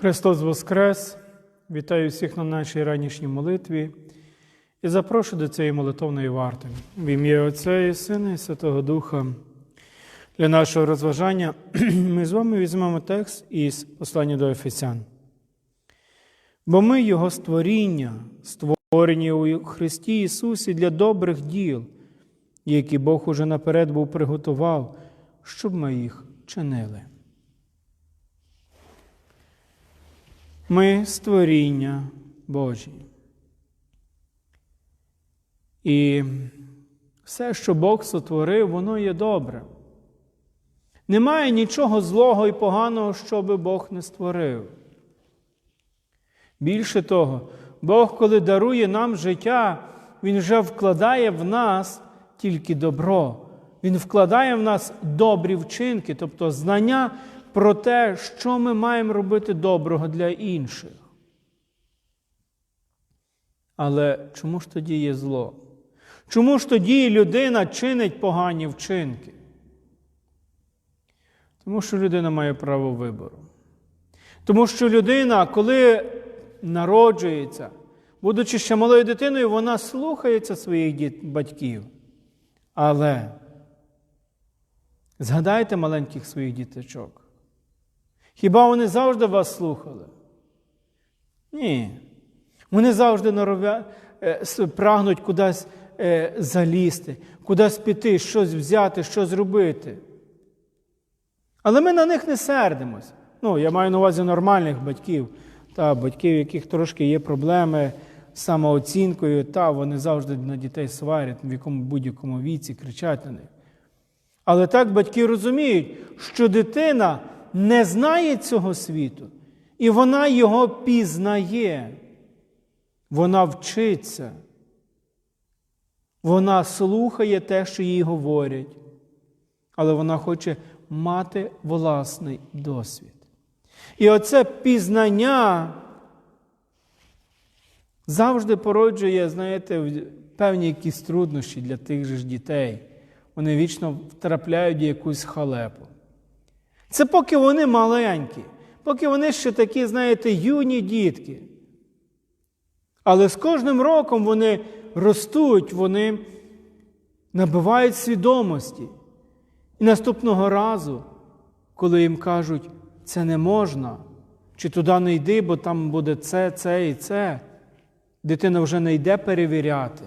Христос Воскрес! Вітаю всіх на нашій ранішній молитві і запрошую до цієї молитовної варти. В ім'я Отця і Сина і Святого Духа. Для нашого розважання ми з вами візьмемо текст із послання до Ефесян. Бо ми Його створіння, створені у Христі Ісусі для добрих діл, які Бог уже наперед був приготував, щоб ми їх чинили. Ми створіння Божі. І все, що Бог сотворив, воно є добре. Немає нічого злого і поганого, що би Бог не створив. Більше того, Бог, коли дарує нам життя, Він вже вкладає в нас тільки добро. Він вкладає в нас добрі вчинки, тобто знання про те, що ми маємо робити доброго для інших. Але чому ж тоді є зло? Чому ж тоді людина чинить погані вчинки? Тому що людина має право вибору. Тому що людина, коли народжується, будучи ще малою дитиною, вона слухається своїх батьків. Але згадайте маленьких своїх діточок. Хіба вони завжди вас слухали? Ні. Вони завжди норовя, прагнуть кудись залізти, кудись піти, щось взяти, щось зробити. Але ми на них не сердимось. Ну, я маю на увазі нормальних батьків, та батьків, яких трошки є проблеми з самооцінкою, та вони завжди на дітей сварять в якому будь-якому віці, кричать на них. Але так батьки розуміють, що дитина не знає цього світу, і вона його пізнає. Вона вчиться. Вона слухає те, що їй говорять, але вона хоче мати власний досвід. І оце пізнання завжди породжує, знаєте, певні якісь труднощі для тих же ж дітей. Вони вічно втрапляють в якусь халепу. Це поки вони маленькі, поки вони ще такі, знаєте, юні дітки. Але з кожним роком вони ростуть, вони набивають свідомості. І наступного разу, коли їм кажуть, це не можна, чи туди не йди, бо там буде це, це і це, дитина вже не йде перевіряти.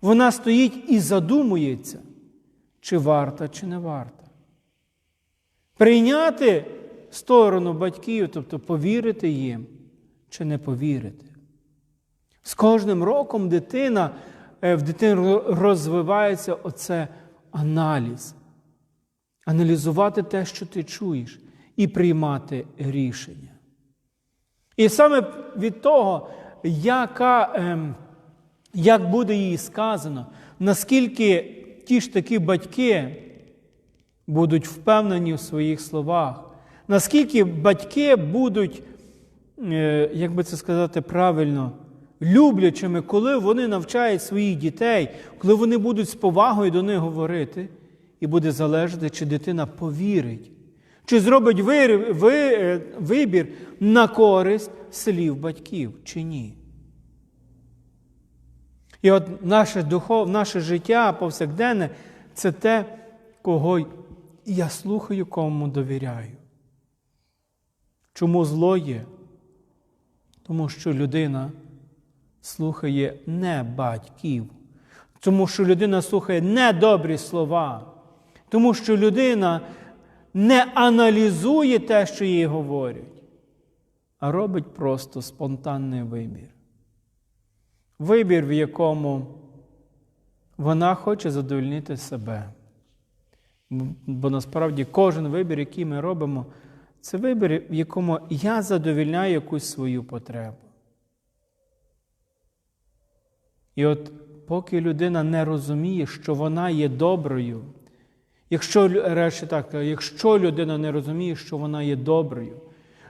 Вона стоїть і задумується, чи варта, чи не варта. Прийняти сторону батьків, тобто повірити їм, чи не повірити. З кожним роком дитина, в дитини розвивається оце аналіз. Аналізувати те, що ти чуєш, і приймати рішення. І саме від того, яка, ем, як буде їй сказано, наскільки ті ж такі батьки будуть впевнені в своїх словах, наскільки батьки будуть, е, як би це сказати правильно, люблячими, коли вони навчають своїх дітей, коли вони будуть з повагою до них говорити, і буде залежати, чи дитина повірить, чи зробить вибір на користь слів батьків, чи ні. І от наше духов, наше життя повсякденне це те, кого я слухаю, кому довіряю. Чому зло є? Тому що людина слухає не батьків, тому що людина слухає не добрі слова, тому що людина не аналізує те, що їй говорять, а робить просто спонтанний вибір. Вибір, в якому вона хоче задовольнити себе. Бо насправді кожен вибір, який ми робимо, це вибір, в якому я задовільняю якусь свою потребу. І от поки людина не розуміє, що вона є доброю, якщо речі так, якщо людина не розуміє, що вона є доброю,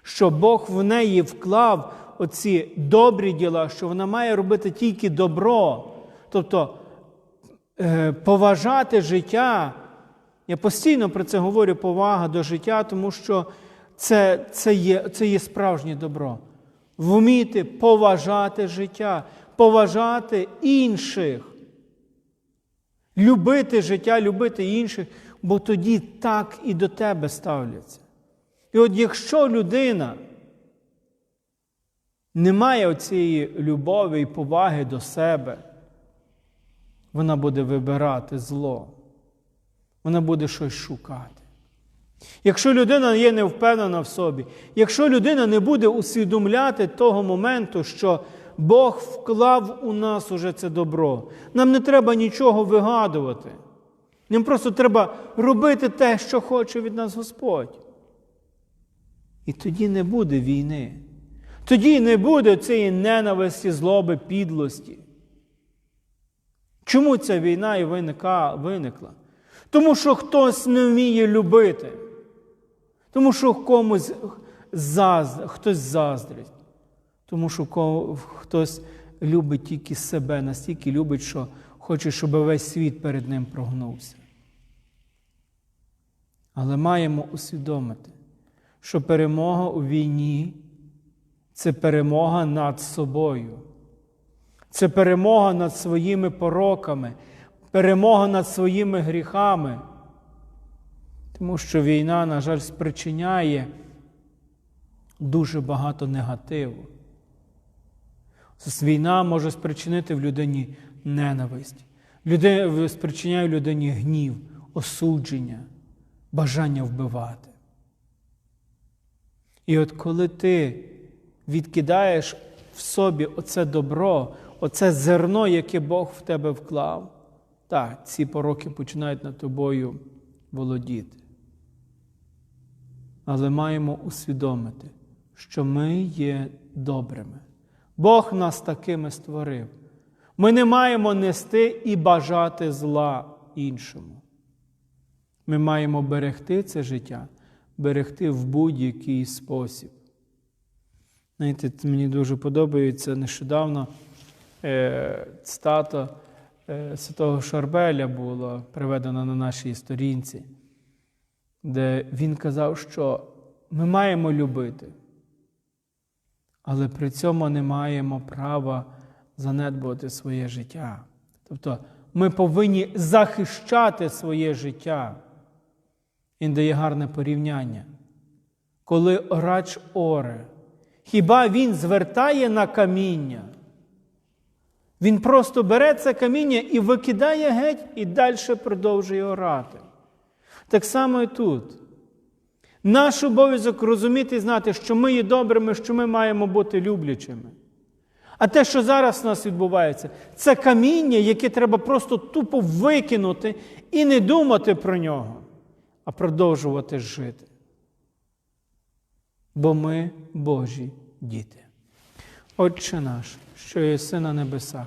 що Бог в неї вклав оці добрі діла, що вона має робити тільки добро, тобто е, поважати життя. Я постійно про це говорю повага до життя, тому що це, це, є, це є справжнє добро. Вміти поважати життя, поважати інших, любити життя, любити інших, бо тоді так і до тебе ставляться. І от якщо людина не має оцієї любові і поваги до себе, вона буде вибирати зло, вона буде щось шукати. Якщо людина є невпевнена в собі, якщо людина не буде усвідомляти того моменту, що Бог вклав у нас уже це добро, нам не треба нічого вигадувати. Нам просто треба робити те, що хоче від нас Господь. І тоді не буде війни. Тоді не буде цієї ненависті, злоби, підлості. Чому ця війна і виникла? Тому що хтось не вміє любити. Тому що комусь заз, хтось заздрить. Тому що хтось любить тільки себе, настільки любить, що хоче, щоб весь світ перед ним прогнувся. Але маємо усвідомити, що перемога у війні це перемога над собою. Це перемога над своїми пороками, перемога над своїми гріхами. Тому що війна, на жаль, спричиняє дуже багато негативу. Війна може спричинити в людині ненависть, Люди- спричиняє в людині гнів, осудження, бажання вбивати. І от коли ти відкидаєш в собі оце добро, оце зерно, яке Бог в тебе вклав, так, ці пороки починають над тобою володіти. Але маємо усвідомити, що ми є добрими. Бог нас такими створив. Ми не маємо нести і бажати зла іншому. Ми маємо берегти це життя, берегти в будь-який спосіб. Знаєте, мені дуже подобається нещодавно е, цитата святого Шарбеля була приведена на нашій сторінці, де він казав, що ми маємо любити, але при цьому не маємо права занедбувати своє життя. Тобто ми повинні захищати своє життя. Він дає гарне порівняння. Коли орач оре, хіба він звертає на каміння? Він просто бере це каміння і викидає геть, і далі продовжує орати. Так само і тут. Наш обов'язок розуміти і знати, що ми є добрими, що ми маємо бути люблячими. А те, що зараз у нас відбувається, це каміння, яке треба просто тупо викинути і не думати про нього, а продовжувати жити. Бо ми Божі діти. Отче наш, що єси на небесах,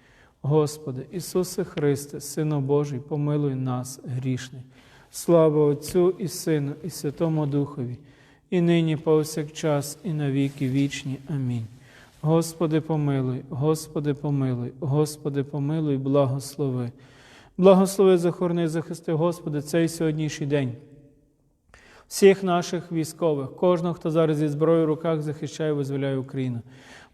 Господи, Ісусе Христе, Сину Божий, помилуй нас грішний. Слава Отцю і Сину, і Святому Духові, і нині повсякчас, і на віки вічні. Амінь. Господи, помилуй, Господи, помилуй, Господи, помилуй, благослови. Благослови, захорони, захисти, Господи, цей сьогоднішній день всіх наших військових, кожного, хто зараз зі зброєю в руках захищає, визволяє Україну.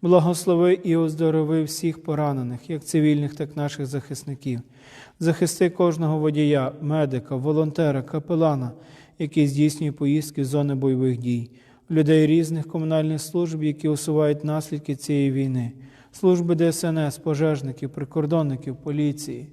Благослови і оздорови всіх поранених, як цивільних, так і наших захисників. Захисти кожного водія, медика, волонтера, капелана, який здійснює поїздки з зони бойових дій. людей різних комунальних служб, які усувають наслідки цієї війни, служби ДСНС, пожежників, прикордонників, поліції,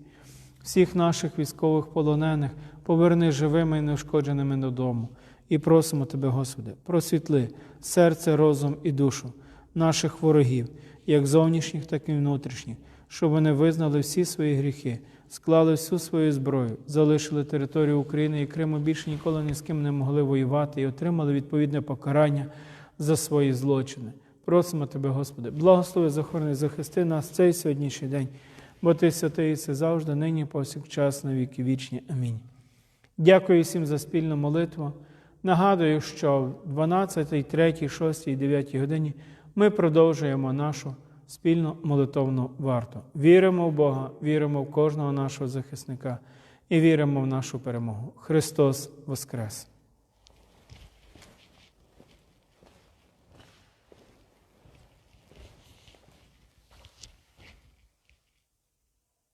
всіх наших військових полонених поверни живими і неушкодженими додому. І просимо Тебе, Господи, просвітли серце, розум і душу наших ворогів, як зовнішніх, так і внутрішніх, щоб вони визнали всі свої гріхи, склали всю свою зброю, залишили територію України і Криму більше ніколи ні з ким не могли воювати і отримали відповідне покарання за свої злочини. Просимо Тебе, Господи, благослови, захорони, захисти нас цей сьогоднішній день, бо Ти святий і все завжди, нині, повсякчас, на віки вічні. Амінь. Дякую всім за спільну молитву. Нагадую, що в 12, 3, 6 і 9 годині ми продовжуємо нашу спільну молитовну варту. Віримо в Бога, віримо в кожного нашого захисника і віримо в нашу перемогу. Христос Воскрес!